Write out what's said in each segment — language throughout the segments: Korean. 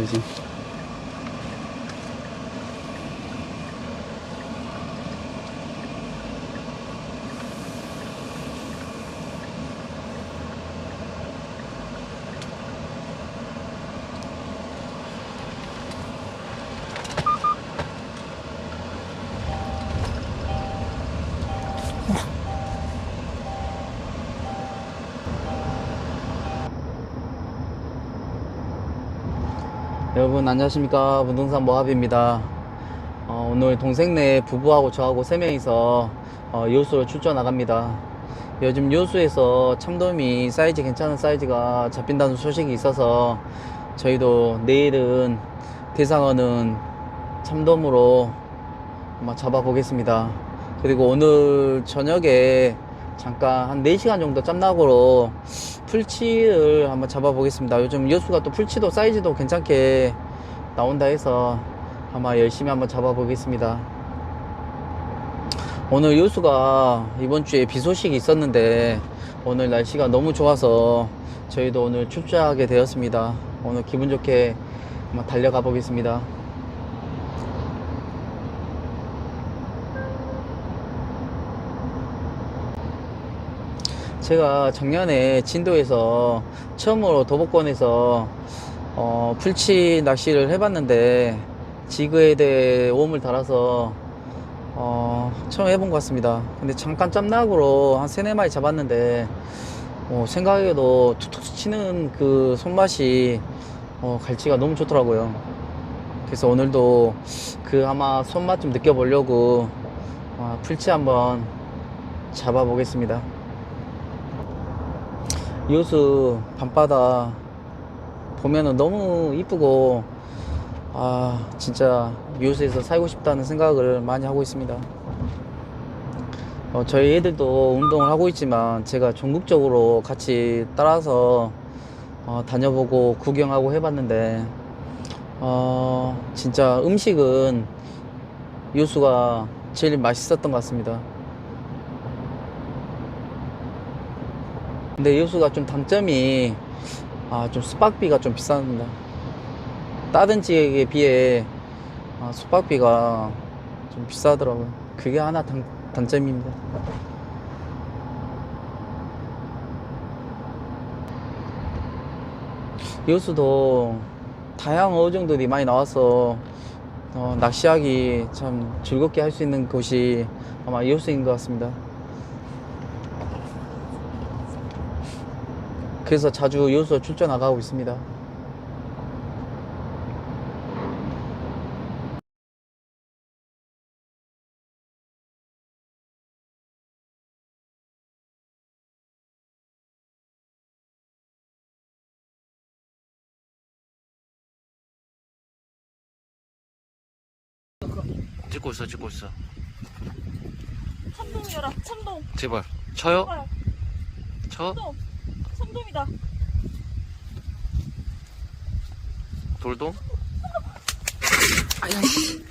最近。 여러분 안녕하십니까. 문동산 모합입니다. 어, 오늘 동생네 부부하고 저하고 세 명이서 어, 요수로 출전 나갑니다. 요즘 요수에서 참돔이 사이즈 괜찮은 사이즈가 잡힌다는 소식이 있어서 저희도 내일은 대상어는 참돔으로 한번 잡아보겠습니다. 그리고 오늘 저녁에 잠깐 한 4시간 정도 짬나고로 풀치를 한번 잡아 보겠습니다. 요즘 여수가 또 풀치도 사이즈도 괜찮게 나온다 해서 아마 열심히 한번 잡아 보겠습니다. 오늘 여수가 이번 주에 비 소식이 있었는데 오늘 날씨가 너무 좋아서 저희도 오늘 출주하게 되었습니다. 오늘 기분 좋게 한번 달려가 보겠습니다. 제가 작년에 진도에서 처음으로 도복권에서 어, 풀치 낚시를 해봤는데 지그헤드에 웜을 달아서 어, 처음 해본 것 같습니다. 근데 잠깐 짬낙으로 한 세네 마리 잡았는데 어, 생각에도 툭툭 치는 그 손맛이 어, 갈치가 너무 좋더라고요. 그래서 오늘도 그 아마 손맛 좀 느껴보려고 어, 풀치 한번 잡아보겠습니다. 이호수 밤바다 보면은 너무 이쁘고 아 진짜 이호수에서 살고 싶다는 생각을 많이 하고 있습니다. 어, 저희 애들도 운동을 하고 있지만 제가 전국적으로 같이 따라서 어, 다녀보고 구경하고 해봤는데 어, 진짜 음식은 이호수가 제일 맛있었던 것 같습니다. 근데 여수가 좀 단점이 아 좀 숙박비가 좀 비쌉니다. 다른 지역에 비해 아, 숙박비가 좀 비싸더라고요. 그게 하나 단, 단점입니다. 여수도 다양한 어종들이 많이 나와서 어, 낚시하기 참 즐겁게 할 수 있는 곳이 아마 여수인 것 같습니다. 그래서 자주 여수 출전 나가고 있습니다. 찍고 있어 찍고 있어 참돔이라 참돔 제발 쳐요? 제발 쳐? 참돔 참돔이다. 돌돔? 아야 씨.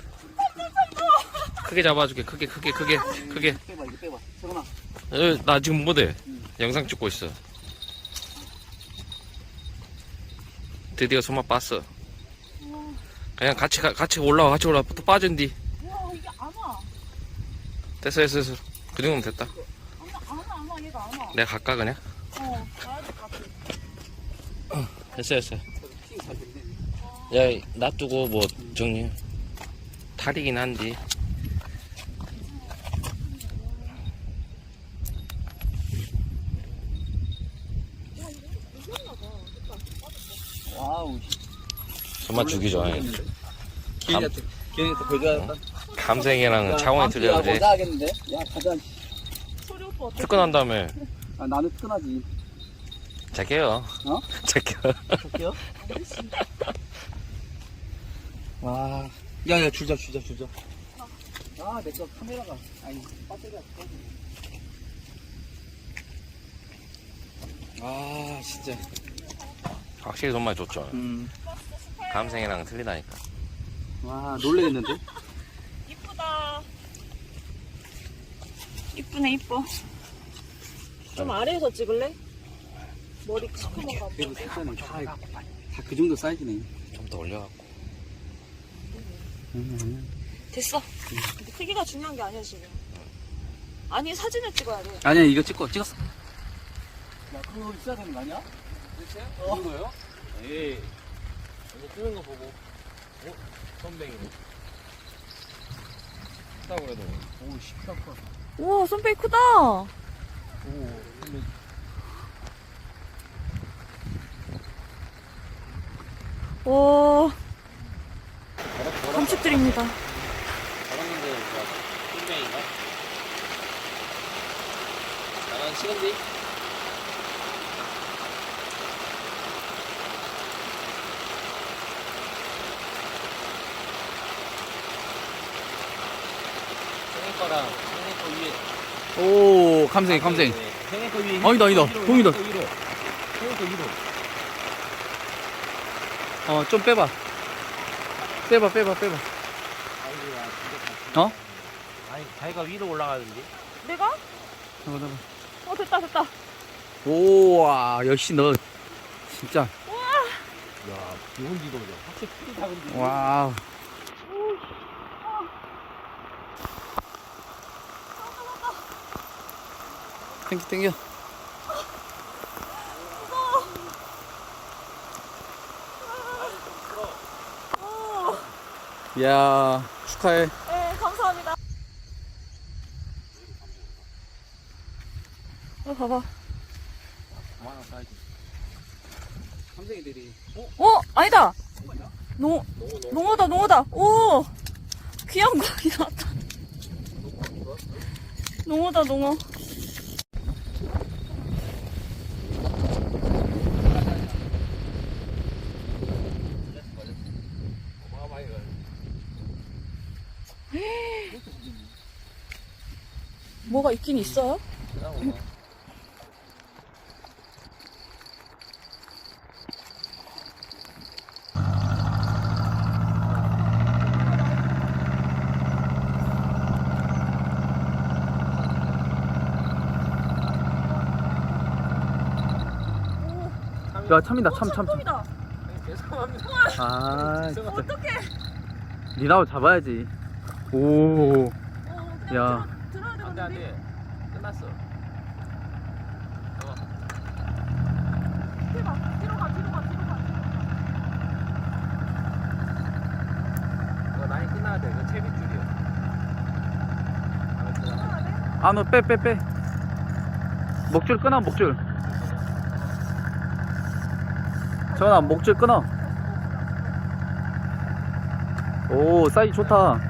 크게 잡아줄게. 크게 크게 크게 크게. 빼봐 이거 빼봐. 세훈아. 에, 나 지금 뭐돼? 영상 찍고 있어. 드디어 손맛 봤어. 그냥 같이 가- 같이 올라와 같이 올라와. 또 이게 안 와 됐어 됐어 됐어. 그 정도면 됐다. 안와 안 와 얘가 안 와 내가 갈까 그냥? 어 같아 됐어 됐어 야 놔두고 뭐 정리 탈이긴 한데 와우. 손맛 죽이죠 기회한테 기회한테 보여줘야겠다. 감생이랑 차원이 틀려 보자 하겠는데. 야 가자. 소리 오빠 어때? 특근한 다음에 아 나는 특근하지. 잘게요 어? 잘게요 할게요. 와. 야야 줄자 줄자 줄자. 아 내 거 카메라가 아니 배터리가. 아 진짜. 확실히 손맛 좋죠 음. 감생이랑 틀리다니까 와 놀래겠는데? 이쁘다 이쁘네 이뻐 좀 아래에서 찍을래? 머리 시커먼 거 그래도 살잖아. 다그 정도 사이즈네. 좀 더 올려갖고 음. 됐어 근데 크기가 중요한 게 아니야 지금 아니 사진을 찍어야 돼 아니야 이거 찍고 찍었어. 야 그거 있어야 되는 거 아니야? 그치? 어. 이거요? 에이 이거 뜨는 거 보고 어? 선뱅이네 크다 그래도 오 십사 커. 우와 손빼기 크다 오 근데 오 축드립니다. 잘하는데 뭐 뚱뱅인가? 나는 시간디? 생일 거랑 생일 거 위에 오 감생이 감생 생일 거 위에 아니다, 아니다. 동이다. 생일 거 위로 어 좀 빼봐. 빼봐 빼봐 빼봐. 어? 아니 자기가 위로 올라가는데? 내가? 잡아 잡아 어 됐다 됐다. 오와 역시 너 진짜. 야 비온지도 확실히 크게 작은데 와우. 땡겨 땡겨 야 축하해 네 감사합니다. 어 봐봐. 그만한 사이즈 감생이들이 어 아니다. 농 농어다 농어다. 오 귀한 고기 나왔다. 농어다 농어. 뭐가 있긴 있어요? 야 참이다 참 참 참. 참돔이다. 죄송합니다 아 진짜 어떡해. 니나도 잡아야지 오 어, 그냥 야. 안돼. 안돼 끝났어. 뒤로 가, 뒤로 가, 뒤로 가, 뒤로 가. 이거 라인 끝나야 돼. 이거 채빗줄이야. 돼? 아너빼빼 빼. 목줄 끊어 목줄. 전화 목줄 끊어. 오 사이즈 좋다